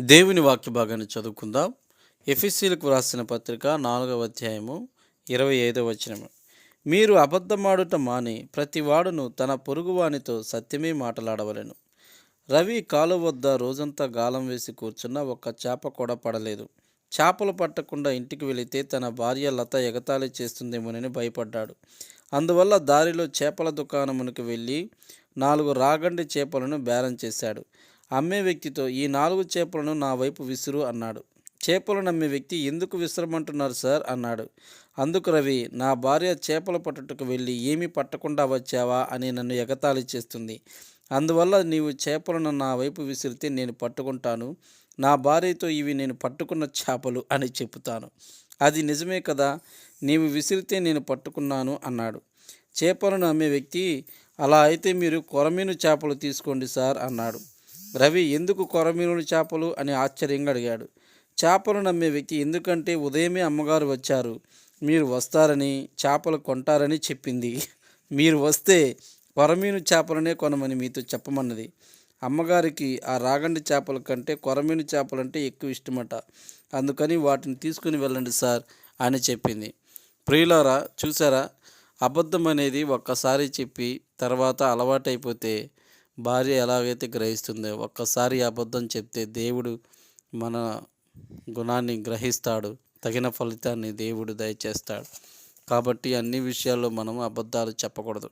దేవుని వాక్య భాగాన్ని చదువుకుందాం. ఎఫ్ఎస్సీలకు వ్రాసిన పత్రిక నాలుగవ అధ్యాయము ఇరవై ఐదవ వచనము. మీరు అబద్ధమాడుట మాని ప్రతి వాడును తన పొరుగువానితో సత్యమే మాటలాడవలెను. రవి కాలు వద్ద రోజంతా గాలం వేసి కూర్చున్న ఒక్క చేప కూడా పడలేదు. చేపలు పట్టకుండా ఇంటికి వెళితే తన భార్య లత ఎగతాళి చేస్తుందేమోనని భయపడ్డాడు. అందువల్ల దారిలో చేపల దుకాణమునికి వెళ్ళి నాలుగు రాగండి చేపలను బేరం చేశాడు. అమ్మే వ్యక్తితో ఈ నాలుగు చేపలను నా వైపు విసురు అన్నాడు. చేపలను అమ్మే వ్యక్తి ఎందుకు విసురమంటున్నారు సార్? అన్నాడు. అందుకు రవి నా భార్య చేపలు పట్టుటకు వెళ్ళి ఏమీ పట్టకుండా వచ్చావా అని నన్ను ఎగతాళి చేస్తుంది. అందువల్ల నీవు చేపలను నా వైపు విసిరితే నేను పట్టుకుంటాను. నా భార్యతో ఇవి నేను పట్టుకున్న చేపలు అని చెప్తాను అది నిజమే కదా? నీవు విసిరితే నేను పట్టుకున్నాను అన్నాడు. చేపలను అమ్మే వ్యక్తి అలా అయితే మీరు కొరమీను చేపలు తీసుకోండి సార్ అన్నాడు. రవి ఎందుకు కొరమీనుడి చేపలు అని ఆశ్చర్యంగా అడిగాడు. చేపలు నమ్మే వ్యక్తి ఎందుకంటే ఉదయమే అమ్మగారు వచ్చారు. మీరు వస్తారని చేపలు కొంటారని చెప్పింది. మీరు వస్తే కొరమీను చేపలనే కొనమని మీతో చెప్పమన్నది. అమ్మగారికి ఆ రాగండి చేపల కంటే కొరమీను చేపలంటే ఎక్కువ ఇష్టమట. అందుకని వాటిని తీసుకుని వెళ్ళండి సార్ అని చెప్పింది. ప్రియులారా చూసారా? అబద్ధం అనేది ఒక్కసారి చెప్పి తర్వాత అలవాటైపోతే భార్య ఎలాగైతే గ్రహిస్తుందో ఒక్కసారి అబద్ధం చెప్తే దేవుడు మన గుణాన్ని గ్రహిస్తాడు. తగిన ఫలితాన్ని దేవుడు దయచేస్తాడు. కాబట్టి అన్ని విషయాల్లో మనం అబద్ధాలు చెప్పకూడదు.